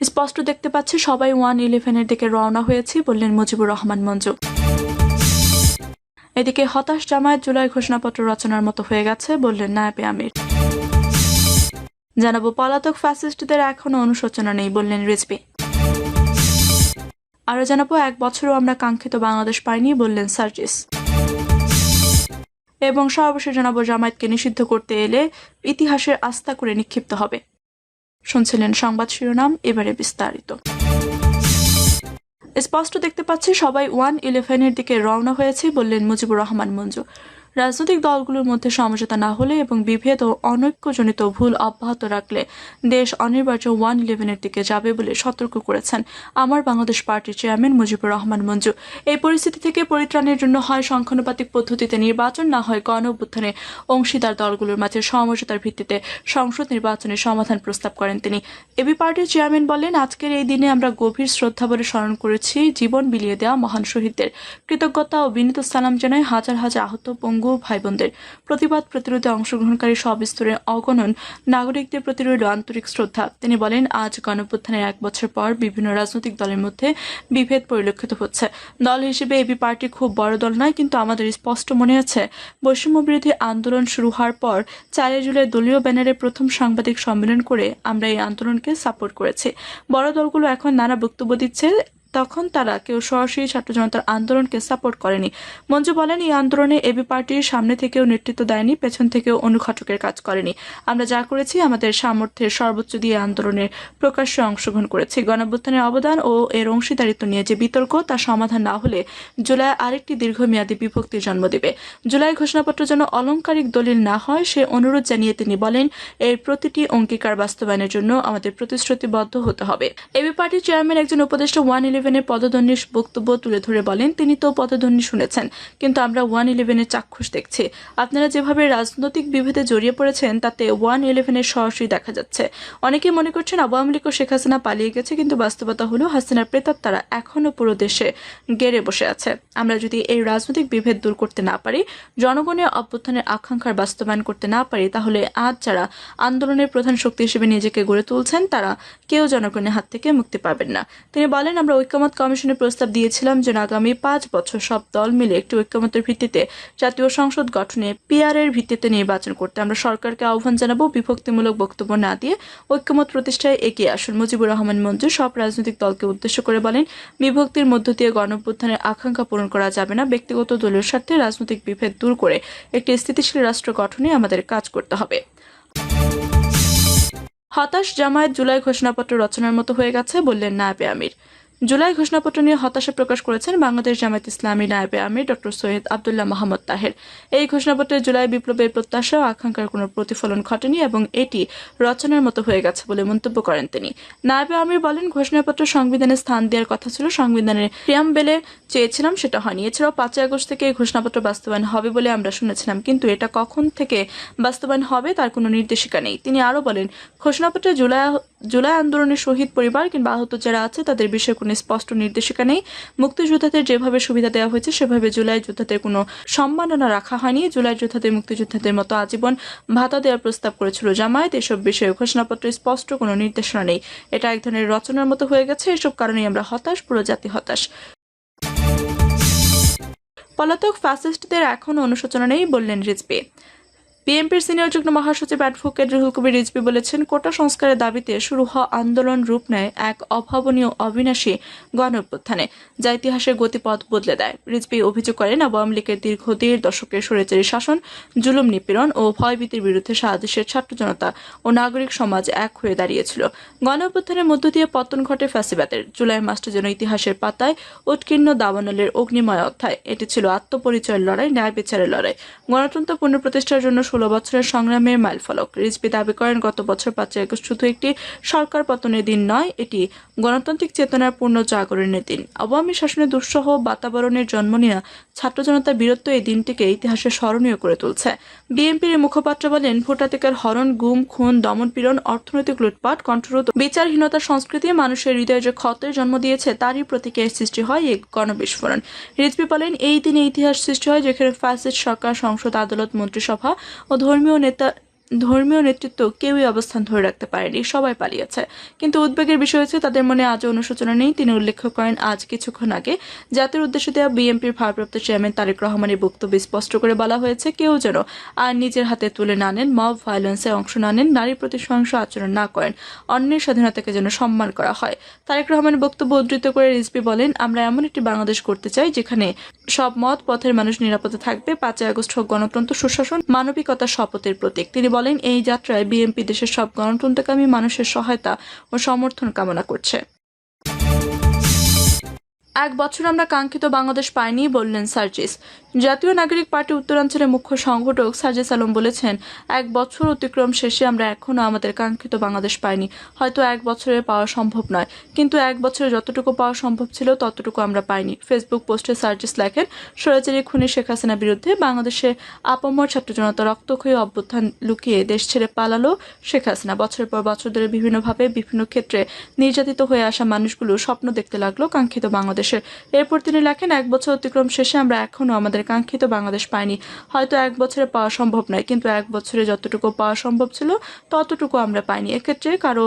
স্পষ্ট দেখতে পাচ্ছে, সবাই ওয়ান ইলেভেনের দিকে রওনা হয়েছি বললেন মুজিবুর রহমান মঞ্জু। এদিকে হতাশ জামায়াত জুলাই ঘোষণাপত্র রচনার মতো হয়ে গেছে বললেন নায়াবে আমির। জানাব, পলাতক ফ্যাসিস্টদের এখনও অনুশোচনা নেই বললেন রিজবি। আরও জানাব, এক বছরও আমরা কাঙ্ক্ষিত বাংলাদেশ পাইনি বললেন সার্জিস। এবং সর্বশেষ জানাব, জামায়াতকে নিষিদ্ধ করতে এলে ইতিহাসের আস্থা করে নিক্ষিপ্ত হবে। শুনছিলেন সংবাদ শিরোনাম, এবারে বিস্তারিত। স্পষ্ট দেখতে পাচ্ছি, সবাই ওয়ান ইলেভেনের দিকে রওনা হয়েছে বললেন মুজিবুর রহমান মঞ্জু। রাজনৈতিক দলগুলোর মধ্যে সমঝোতা না হলে এবং বিভেদ ও অনৈক্যজনিত ভুল অব্যাহত রাখলে দেশ অনিবার্য ওয়ান ইলেভেনের দিকে যাবে বলে সতর্ক করেছেন আমার বাংলাদেশ পার্টির চেয়ারম্যান মুজিবুর রহমান মঞ্জু। এই পরিস্থিতি থেকে পরিত্রাণের জন্য হয় সংখ্যানুপাতিক পদ্ধতিতে নির্বাচন, না হয় গণ অভ্যুত্থানে অংশীদার দলগুলোর মাঝে সমঝোতার ভিত্তিতে সংসদ নির্বাচনের সমাধান প্রস্তাব করেন তিনি। এবি পার্টির চেয়ারম্যান বলেন, আজকের এই দিনে আমরা গভীর শ্রদ্ধা বলে স্মরণ করেছি জীবন বিলিয়ে দেওয়া মহান শহীদদের। কৃতজ্ঞতা ও বিনীত সালাম জানাই হাজার হাজার আহত পঙ্গু ভাই বোনদের প্রতিবাদ প্রতিরোধে অংশগ্রহণকারী সব স্তরের অগণন নাগরিকদের প্রতি রইল আন্তরিক শ্রদ্ধা। তিনি বলেন, আজ গণপ্রত্থানের এক বছর পর বিভিন্ন রাজনৈতিক দলের মধ্যে বিভেদ পরিলক্ষিত হচ্ছে। দল হিসেবে এবি পার্টি খুব বড় দল নয়, কিন্তু আমাদের স্পষ্ট মনে আছে বৈষম্য বিরোধী আন্দোলন শুরু হওয়ার পর চারই জুলাই দলীয় ব্যানারে প্রথম সাংবাদিক সম্মেলন করে আমরা এই আন্দোলনকে সাপোর্ট করেছি। বড় দলগুলো এখন নানা বক্তব্য দিচ্ছে তখন তারা কেউ সরাসরি ছাত্র জনতার আন্দোলনকে সাপোর্ট করেনি। মঞ্জু বলেন, এই আন্দোলনে এবি পার্টির সামনে থেকেও নেতৃত্ব দেয়নি, পেছন থেকেও অনুঘাতকের কাজ করেনি। আমরা যা করেছি, আমাদের সামর্থ্যের সর্বোচ্চ দিয়ে আন্দোলনের প্রকাশ্যে অংশগ্রহণ করেছি। গণঅভ্যুত্থানের অবদান ও এর অংশীদারিত্ব নিয়ে যে বিতর্ক, তা সমাধান না হলে জুলাই আরেকটি দীর্ঘমেয়াদী বিভক্তির জন্ম দেবে। জুলাই ঘোষণাপত্র যেন অলংকারিক দলিল না হয়, সে অনুরোধ জানিয়ে তিনি বলেন, এর প্রতিটি অঙ্গীকার বাস্তবায়নের জন্য আমাদের প্রতিশ্রুতিবদ্ধ হতে হবে। এবি পার্টির চেয়ারম্যান একজন উপদেষ্টা ওয়ান ইলেভেনের পদধ্বনির বক্তব্য তুলে ধরে বলেন, তিনি তো পদধ্বনি শুনেছেন, কিন্তু আমরা ওয়ান ইলেভেনের চাক্ষুষ দেখছি। আপনারা যেভাবে রাজনৈতিক বিভেদে জড়িয়ে পড়েছেন, তাতে ওয়ান ইলেভেনের সরাসরি দেখা যাচ্ছে। অনেকে মনে করছেন আওয়ামী লীগ ও শেখ হাসিনা পালিয়ে গেছে, কিন্তু বাস্তবতা হলো হাসিনার প্রেতাত্মারা এখনও পুরো দেশে গেড়ে বসে আছে। আমরা যদি এই রাজনৈতিক বিভেদ দূর করতে না পারি, জনগণের অভ্যুত্থানের আকাঙ্ক্ষার বাস্তবায়ন করতে না পারি, তাহলে আজ যারা আন্দোলনের প্রধান শক্তি হিসেবে নিজেকে গড়ে তুলছেন, তারা কেউ জনগণের হাত থেকে মুক্তি পাবেন না। তিনি বলেন, আমরা ঐক্যমত কমিশনের প্রস্তাব দিয়েছিলাম যেন আগামী পাঁচ বছর সব দল মিলে একটি ঐক্যমতের ভিত্তিতে জাতীয় সংসদ গঠনে পিআর এর ভিত্তিতে নির্বাচন করতে। আমরা সরকারকে আহ্বান জানাব, বিভক্তিমূলক বক্তব্য না দিয়ে ঐক্যমত প্রতিষ্ঠায় এগিয়ে আসুন। মুজিবুর রহমান মঞ্জু সব রাজনৈতিক দলকে উদ্দেশ্য করে বলেন, বিভক্তির মধ্য দিয়ে গণঅভ্যুত্থানের আকাঙ্ক্ষা পূরণ করা যাবে না। ব্যক্তিগত দলীয় স্বার্থে রাজনৈতিক বিভেদ দূর করে একটি স্থিতিশীল রাষ্ট্র গঠনে আমাদের কাজ করতে হবে। হতাশ জামায়াত জুলাই ঘোষণাপত্র রচনার মতো হয়ে গেছে, বললেন নায়াবে আমির। জুলাই ঘোষণাপত্র নিয়ে হতাশা প্রকাশ করেছেন বাংলাদেশ জামায়াত ইসলামী নায়েবে আমির ডক্টর সৈয়দ আবদুল্লাহ মাহমদ তাহের। এই ঘোষণাপত্রে জুলাই বিপ্লবের প্রত্যাশা ও আকাঙ্ক্ষার কোনো প্রতিফলন ঘটেনি এবং এটি রচনার মতো হয়ে গেছে বলে মন্তব্য করেন তিনি। নায়েবে আমির বলেন, ঘোষণাপত্র সংবিধানে স্থান দেওয়ার কথা ছিল, সংবিধানের প্রিয়াম্বেলে চেয়েছিলাম, সেটা হয়নি। এছাড়াও পাঁচই আগস্ট থেকে এই ঘোষণাপত্র বাস্তবায়ন হবে বলে আমরা শুনেছিলাম, কিন্তু এটা কখন থেকে বাস্তবায়ন হবে তার কোনো নির্দেশিকা নেই। তিনি আরও বলেন, ঘোষণাপত্রে জুলাই জুলাই আন্দোলনের শহীদ পরিবার কিংবা আহত যারা আছে তাদের বিষয়ে কোনো স্পষ্ট নির্দেশিকা নেই। মুক্তিযোদ্ধাদের যেভাবে সুবিধা দেওয়া হয়েছে, সেভাবে জুলাই যোদ্ধাদের কোনো সম্মাননা রাখা হয়নি। জুলাই যোদ্ধাদের, মুক্তিযোদ্ধাদের মতো আজীবন ভাতা দেওয়ার প্রস্তাব করেছিল জামায়াত। এসব বিষয়ে ঘোষণাপত্রে স্পষ্ট, কোনো নির্দেশনা নেই। এটা এক ধরনের রচনার মতো হয়ে গেছে। এসব কারণেই আমরা হতাশ, পুরো জাতি হতাশ। পলাতক ফ্যাসিস্টদের এখনও অনুশোচনা নেই, বললেন রিজবি বিএনপির সিনিয়র যুগ্ম মহাসচিব অ্যাডভোকেট রুহুল কবির রিজবি বলেছেন, কোটা সংস্কারের দাবিতে শুরু হওয়া আন্দোলন রূপ নেয় এক অভাবনীয় অবিনাশী গণ অভ্যুত্থানে যা ইতিহাসের গতিপথ বদলে দেয়। রিজবি অভিযোগ করেন আওয়ামী লীগের দীর্ঘ দেড় দশকের স্বৈরাচারী শাসন, জুলুম, নিপীড়ন ও ভয়ভীতির বিরুদ্ধে সারা দেশের ছাত্র জনতা ও নাগরিক সমাজ এক হয়ে দাঁড়িয়েছিল। গণ অভ্যুত্থানের মধ্য দিয়ে পতন ঘটে ফ্যাসিবাদের। জুলাই মাসটা যেন ইতিহাসের পাতায় উৎকীর্ণ দাবানলের অগ্নিময় অধ্যায়। এটি ছিল আত্মপরিচয়ের লড়াই ন্যায় বিচারের লড়াই। গণতন্ত্র পুনঃপ্রতিষ্ঠার জন্য ষোলো বছরের সংগ্রামের মাইলফলক। রিজবি দাবি করেন, গত বছর পাঁচই আগস্ট শুধু একটি সরকার পতনের দিন নয়, এটি গণতান্ত্রিক চেতনার পূর্ণ জাগরণের দিন। আওয়ামী শাসনের দুঃসহ বাতাবরণের জন্ম নেওয়া ছাত্র জনতার বীরত্ব এই দিনটিকে ইতিহাসে স্মরণীয় করে তুলছে। বিএনপির মুখপাত্র বলেন, ভোটাধিকার হরণ, গুম, খুন, দমন পীড়ন, অর্থনৈতিক লুটপাট, কণ্ঠরোধ বিচারহীনতার সংস্কৃতি, মানুষের হৃদয়ে যে ক্ষতের জন্ম দিয়েছে, তারই প্রতীকের সৃষ্টি হয় এই গণবিস্ফোরণ। রিজবি বলেন, এই দিনে ইতিহাস সৃষ্টি হয় যেখানে ফ্যাসিস্ট সরকার, সংসদ, আদালত, মন্ত্রিসভা ও ধর্মীয় নেতা ধর্মীয় নেতৃত্ব কেউই অবস্থান ধরে রাখতে পারেনি, সবাই পালিয়েছে। কিন্তু উদ্বেগের বিষয় হচ্ছে, তাদের মনে আজও অনুশোচনা নেই। তিনি উল্লেখ করেন, আজ কিছুক্ষণ আগে জাতির উদ্দেশ্যে দেওয়া বিএনপির ভারপ্রাপ্ত চেয়ারম্যান তারেক রহমানের বক্তব্য স্পষ্ট করে বলা হয়েছে, কেউ যেন আর নিজের হাতে তুলে না নেন, মব ভায়োলেন্সে অংশ না নেন, নারী প্রতি সহিংস আচরণ না করেন, অন্যের স্বাধীনতাকে যেন সম্মান করা হয়। তারেক রহমানের বক্তব্য উদ্ধৃত করে রিজভি বলেন, আমরা এমন একটি বাংলাদেশ করতে চাই যেখানে সব মত পথের মানুষ নিরাপদে থাকবে। পাঁচই আগস্ট হোক গণতন্ত্র, সুশাসন মানবিকতা শপথের প্রতীক। তিনি বলেন এই যাত্রায় বিএনপি দেশের সব গণতন্ত্রকামী মানুষের সহায়তা ও সমর্থন কামনা করছে। এক বছর আমরা কাঙ্ক্ষিত বাংলাদেশ পাইনি, বললেন সার্জিস। জাতীয় নাগরিক পার্টি উত্তরাঞ্চলের মুখ্য সংগঠক সার্জিস আলম বলেছেন, এক বছর অতিক্রম শেষে আমরা এখনও আমাদের কাঙ্ক্ষিত বাংলাদেশ পাইনি। হয়তো এক বছরে পাওয়া সম্ভব নয়, কিন্তু এক বছরে যতটুকু পাওয়া সম্ভব ছিল, ততটুকু আমরা পাইনি। ফেসবুক পোস্টে সার্জিস লেখেন স্বরাচারী খুনি শেখ হাসিনার বিরুদ্ধে বাংলাদেশে আপামর ছাত্র জনতা রক্তক্ষয়ী অভ্যুত্থান লুকিয়ে দেশ ছেড়ে পালালো শেখ হাসিনা। বছরের পর বছর ধরে বিভিন্নভাবে, বিভিন্ন ক্ষেত্রে নির্যাতিত হয়ে আসা মানুষগুলো স্বপ্ন দেখতে লাগল কাঙ্ক্ষিত বাংলাদেশের এরপর তিনি লেখেন, এক বছর অতিক্রম শেষে আমরা এখনও আমাদের কাঙ্ক্ষিত বাংলাদেশ পাইনি। হয়তো এক বছরে পাওয়া সম্ভব নয়, কিন্তু এক বছরে যতটুকু পাওয়া সম্ভব ছিল, ততটুকু আমরা পাইনি। এক্ষেত্রে কারও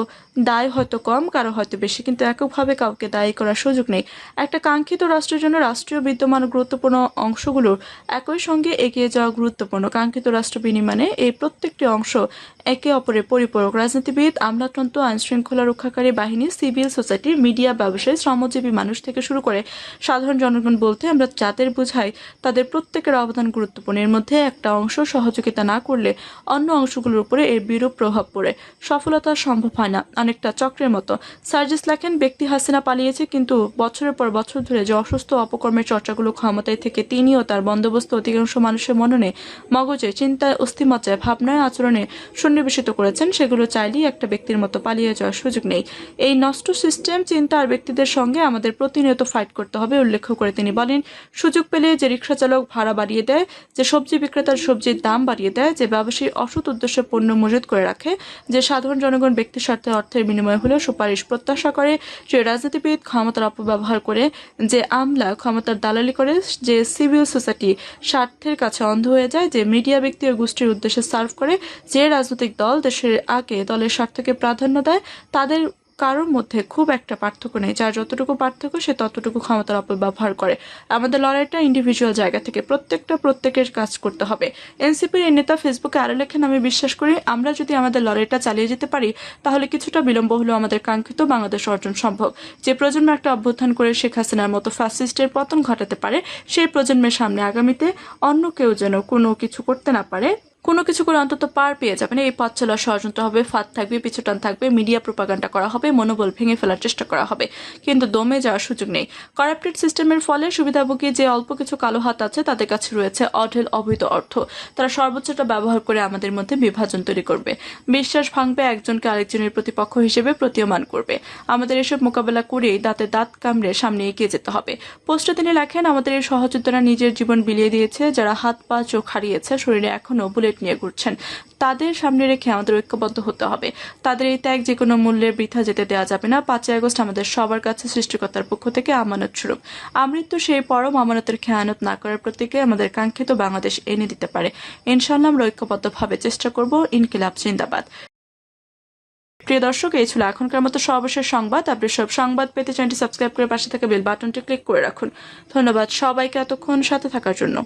দায় হয়তো কম, কারও হয়তো বেশি, কিন্তু এককভাবে কাউকে দায়ী করার সুযোগ নেই। একটা কাঙ্ক্ষিত রাষ্ট্রের জন্য রাষ্ট্রীয় বিদ্যমান গুরুত্বপূর্ণ অংশগুলোর একই সঙ্গে এগিয়ে যাওয়া গুরুত্বপূর্ণ। কাঙ্ক্ষিত রাষ্ট্র বিনিময়ে এই প্রত্যেকটি অংশ একে অপরের পরিপূরক রাজনীতিবিদ, আমলাতন্ত্র আইন শৃঙ্খলা রক্ষাকারী বাহিনী, সিভিল সোসাইটি, মিডিয়া ব্যবসায়ী, শ্রমজীবী মানুষ থেকে শুরু করে সাধারণ জনগণ বলতে আমরা যাদের বোঝাই, তাদের প্রত্যেকের অবদান গুরুত্বপূর্ণ এর মধ্যে একটা অংশ সহযোগিতা না করলে অন্য অংশগুলোর উপরে এর বিরূপ প্রভাব পড়ে। সফলতা সম্ভব হয় না, অনেকটা চক্রের মতো। সার্জিস লেখেন, ব্যক্তি হাসিনা পালিয়েছে, কিন্তু বছরের পর বছর ধরে যে অসুস্থ অপকর্মের চর্চাগুলো ক্ষমতায় থেকে তিনিও তার বন্দোবস্ত অধিকাংশ মানুষের মননে মগজে, চিন্তায় অস্থিমজ্জায় ভাবনায়, আচরণে সন্নিবেশিত করেছেন, সেগুলো চাইলেই একটা ব্যক্তির মতো পালিয়ে যাওয়ার সুযোগ নেই। এই নষ্ট সিস্টেম চিন্তা আর ব্যক্তিদের সঙ্গে আমাদের প্রতিনিয়ত ফাইট করতে হবে, উল্লেখ করে তিনি বলেন, সুযোগ পেলে যে রিক্সা চালক ভাড়া বাড়িয়ে দেয়, যে সবজি বিক্রেতার সবজির দাম বাড়িয়ে দেয়, যে ব্যবসায়ী অসৎ উদ্দেশ্যে পণ্য মজুত করে রাখে, যে সাধারণ জনগণ ব্যক্তি স্বার্থে অর্থের বিনিময়ে হলেও সুপারিশ প্রত্যাশা করে, যে রাজনীতিবিদ ক্ষমতার অপব্যবহার করে, যে আমলা ক্ষমতার দালালি করে, যে সিভিল সোসাইটি স্বার্থের কাছে অন্ধ হয়ে যায়, যে মিডিয়া ব্যক্তি ও গোষ্ঠীর উদ্দেশ্যে সার্ভ করে, যে রাজনৈতিক দল দেশের আগে দলের স্বার্থকে প্রাধান্য দেয়, তাদের কারোর মধ্যে খুব একটা পার্থক্য নেই। যার যতটুকু পার্থক্য, সে ততটুকু ক্ষমতার অপব্যবহার করে। আমাদের লড়াইটা ইন্ডিভিজুয়াল জায়গা থেকে প্রত্যেকটা প্রত্যেকের কাজ করতে হবে। এনসিপির এই নেতা ফেসবুকে আরও লেখেন, আমি বিশ্বাস করি, আমরা যদি আমাদের লড়াইটা চালিয়ে যেতে পারি, তাহলে কিছুটা বিলম্ব হলেও আমাদের কাঙ্ক্ষিত বাংলাদেশ অর্জন সম্ভব। যে প্রজন্ম একটা অভ্যুত্থান করে শেখ হাসিনার মতো ফ্যাসিস্টের পতন ঘটাতে পারে, সেই প্রজন্মের সামনে আগামীতে অন্য কেউ যেন কোনো কিছু করতে না পারে কোনো কিছু করে অন্তত পার পেয়ে যাবে না এই পথ চলার ষড়যন্ত্র হবে, ফাঁদ থাকবে, পিছুটান থাকবে মিডিয়া প্রোপাগান্ডা করা হবে, মনোবল ভেঙে ফেলার চেষ্টা করা হবে। কিন্তু দমে যাওয়ার সুযোগ নেই। করাপ্টেড সিস্টেমের ফলে সুবিধাভোগী যে অল্প কিছু কালো হাত আছে, তাদের কাছে রয়েছে অঢেল অবৈধ অর্থ। তারা সর্বোচ্চটা ব্যবহার করে আমাদের মধ্যে বিভাজন তৈরি করবে। বিশ্বাস ভাঙবে, একজনকে আরেকজনের প্রতিপক্ষ হিসেবে প্রতীয়মান করবে। আমাদের এসব মোকাবেলা করেই দাঁতে দাঁত কামড়ে সামনে এগিয়ে যেতে হবে। পোস্টে তিনি লেখেন, আমাদের এই সহযোদ্ধারা নিজের জীবন বিলিয়ে দিয়েছে, যারা হাত পা চোখ হারিয়েছে, শরীরে এখনও বুলেট নিয়ে ঘুরছেন। তাদের সামনে রেখে আমাদের ঐক্যবদ্ধ হতে হবে। তাদের এই ত্যাগ যে কোনো মূল্যে বৃথা যেতে দেওয়া যাবে না। পাঁচই আগস্ট আমাদের সবার কাছে সৃষ্টিকর্তার পক্ষ থেকে আমানত স্বরূপ। আমৃত্যু সেই পরম আমানতের খেয়ানত না করার প্রতীকে আমাদের কাঙ্ক্ষিত বাংলাদেশ এনে দিতে পারে। ইনশাল্লাহ আমরা ঐক্যবদ্ধভাবে চেষ্টা করব। ইনকিলাব জিন্দাবাদ। প্রিয় দর্শক, এই ছিল এখনকার মতো সর্বশেষ সংবাদ। আপনি সব সংবাদ পেতে চ্যানেলটি সাবস্ক্রাইব করে পাশে থাকা বেল বাটনটি ক্লিক করে রাখুন। ধন্যবাদ সবাইকে এতক্ষণ সাথে থাকার জন্য।